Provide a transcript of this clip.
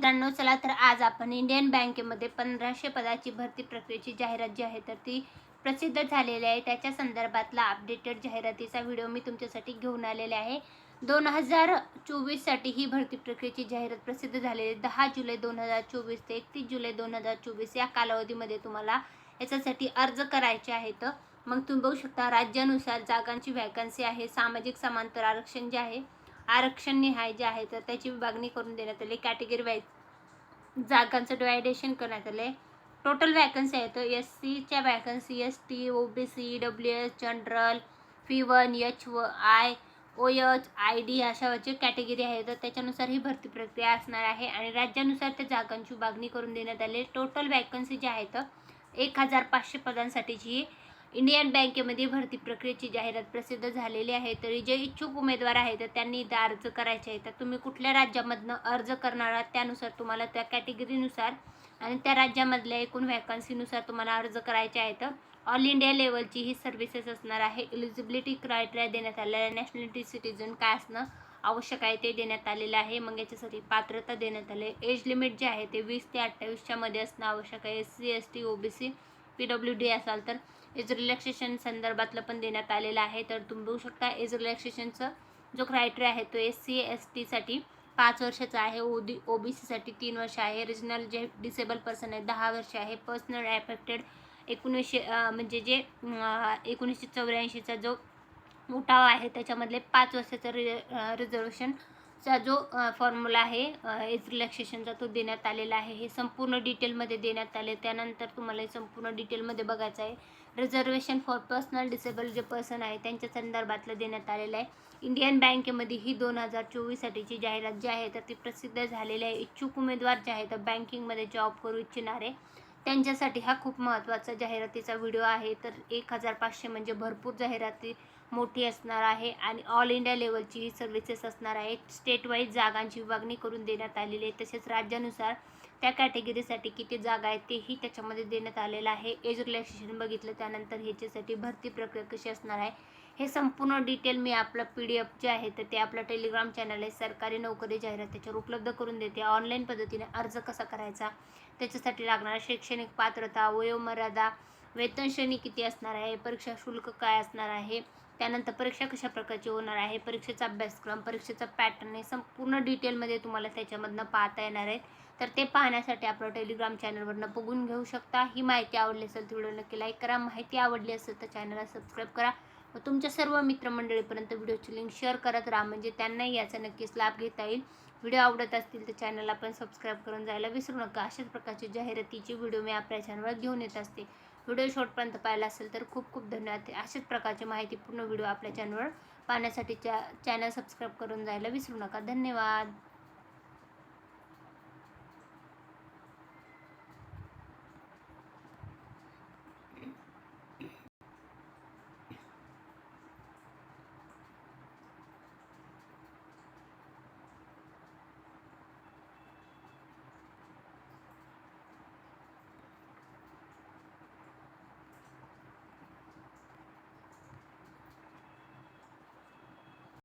मित्रांनो चला तर आज आपण इंडियन बँकेमध्ये पंधराशे पदाची भरती प्रक्रियेची जाहिरात जी आहे तर ती प्रसिद्ध झालेली आहे. त्याच्या संदर्भातला अपडेटेड जाहिरातीचा व्हिडिओ मी तुमच्यासाठी घेऊन आलेले आहे. दोन हजार चोवीससाठी ही भरती प्रक्रियेची जाहिरात प्रसिद्ध झालेली दहा जुलै दोन हजार चोवीस ते एकतीस जुलै दोन हजार चोवीस या कालावधीमध्ये तुम्हाला याच्यासाठी अर्ज करायचे आहेत. मग तुम्ही बघू शकता राज्यानुसार जागांची वॅकन्सी आहे सामाजिक समांतर आरक्षण जे आहे आरक्षण निहाय जे आहे तर त्याची विभागणी करून देण्यात आली. कॅटेगरी वाईज जागांचं डिवायडेशन करण्यात आलं टोटल वॅकन्सी आहे तर एस सीच्या vacancy S T O B C W S general fee वन एच व I O H I D अशाची category आहे. तर त्याच्यानुसार ही भरती प्रक्रिया असणार आहे. आणि राज्यानुसार त्या जागांची विभागणी करून देण्यात आली. टोटल वॅकन्सी जी आहेत एक हजार पाचशे पदांसाठीची इंडियन बँकेमध्ये भरती प्रक्रियेची जाहिरात प्रसिद्ध झालेली आहे. तरी जे इच्छुक उमेदवार आहेत तर त्यांनी इथं अर्ज करायचे आहे तर तुम्ही कुठल्या राज्यामधनं अर्ज करणार आहात त्यानुसार तुम्हाला त्या कॅटेगरीनुसार आणि त्या राज्यामधल्या एकूण व्हॅकन्सीनुसार तुम्हाला अर्ज करायचे आहेत. ऑल इंडिया लेवलची ही सर्व्हिसेस असणार आहे. एलिजिबिलिटी क्रायटेरिया देण्यात आलेला आहे नॅशनॅलिटी सिटीजन काय असणं आवश्यक आहे ते देण्यात आलेलं आहे. मग याच्यासाठी पात्रता देण्यात आले. एज लिमिट जे आहे ते वीस ते अठ्ठावीसच्या मध्ये असणं आवश्यक आहे. S C S T O B C P W D असाल तर एज रिलॅक्सेशन संदर्भातलं पण देण्यात आलेलं आहे. तर तुम्ही बघू शकता एज रिलॅक्सेशनचं जो क्रायटेरिया आहे तो एस सी एस टीसाठी पाच वर्षाचा आहे. ओ डी ओ बी सीसाठी तीन वर्ष आहे. रिजनल जे डिसेबल पर्सन आहे दहा वर्ष आहे. पर्सनल ॲफेक्टेड एकोणीसशे म्हणजे जे एकोणीसशे चौऱ्याऐंशीचा जो उठाव आहे त्याच्यामधले पाच वर्षाचं रि चा जो फॉर्म्युला आहे एज रिलॅक्सेशनचा तो देण्यात आलेला आहे. हे संपूर्ण डिटेलमध्ये देण्यात आले. त्यानंतर तुम्हाला हे संपूर्ण डिटेलमध्ये बघायचं आहे. रिझर्वेशन फॉर पर्सनल डिसेबल जे पर्सन आहे त्यांच्या संदर्भातलं देण्यात आलेलं आहे. इंडियन बँकेमध्ये ही दोन हजार चोवीससाठीची जाहिरात जी आहे तर ती प्रसिद्ध झालेली आहे. इच्छुक उमेदवार जे आहे तर बँकिंगमध्ये जॉब करू इच्छिणारे. त्यांच्यासाठी हा खूप महत्त्वाचा जाहिरातीचा व्हिडिओ आहे. तर एक हजार पाचशे म्हणजे भरपूर जाहिराती मोठी असणार आहे आणि ऑल इंडिया लेवलची ही सर्व्हिसेस असणार आहे. स्टेट वाईज जागांची विभागणी करून देण्यात आलेली आहे. तसेच राज्यानुसार त्या कॅटेगरीसाठी किती जागा आहेत तेही त्याच्यामध्ये देण्यात आलेलं आहे. एज रिलॅक्सेशन बघितलं त्यानंतर ह्याच्यासाठी भरती प्रक्रिया कशी असणार आहे? हे संपूर्ण डिटेल मी आपलं पी डी एफ जे आहे तर ते आपलं टेलिग्राम चॅनल आहे. सरकारी नोकरी जाहिरात त्याच्यावर उपलब्ध करून देते. ऑनलाईन पद्धतीने अर्ज कसा करायचा? त्याच्यासाठी लागणारा शैक्षणिक पात्रता वयोमर्यादा वेतन श्रेणी किती असणार आहे? परीक्षा शुल्क काय असणार आहे? त्यानंतर परीक्षा कशा प्रकारची होणार आहे? परीक्षेचा अभ्यासक्रम परीक्षेचा पॅटर्न हे संपूर्ण डिटेलमध्ये तुम्हाला त्याच्यामधनं पाहता येणार आहे. तर ते पाहण्यासाठी आपलं टेलिग्राम चॅनलवरनं बघून घेऊ शकता. ही माहिती आवडली असेल तर व्हिडिओ नक्की लाईक करा. माहिती आवडली असेल तर चॅनलला सबस्क्राईब करा. व तुमच्या सर्व मित्रमंडळीपर्यंत व्हिडिओची लिंक शेअर करत राहा. म्हणजे त्यांनाही याचा नक्कीच लाभ घेता येईल. व्हिडिओ आवडत असतील तर चॅनलला पण सबस्क्राईब करून जायला विसरू नका. अशाच प्रकारची जाहिरातीची व्हिडिओ मी आपल्या चॅनलवर घेऊन येत असते. व्हिडिओ शॉर्टपर्यंत पाहिला असेल तर खूप खूप धन्यवाद. अशाच प्रकारची माहिती पूर्ण व्हिडिओ आपल्या चॅनलवर पाहण्यासाठी चॅ चॅनल सबस्क्राईब करून जायला विसरू नका. धन्यवाद.